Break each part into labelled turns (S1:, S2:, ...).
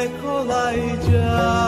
S1: öyle kolayca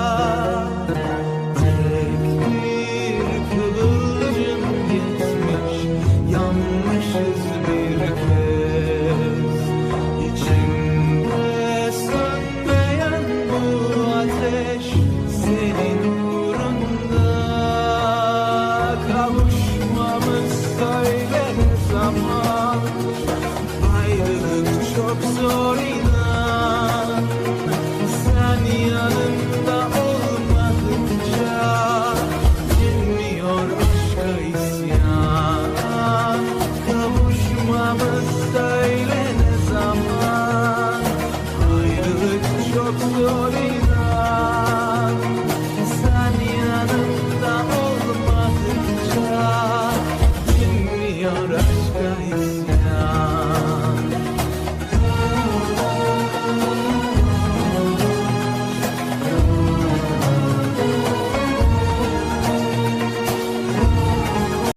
S1: moi mistake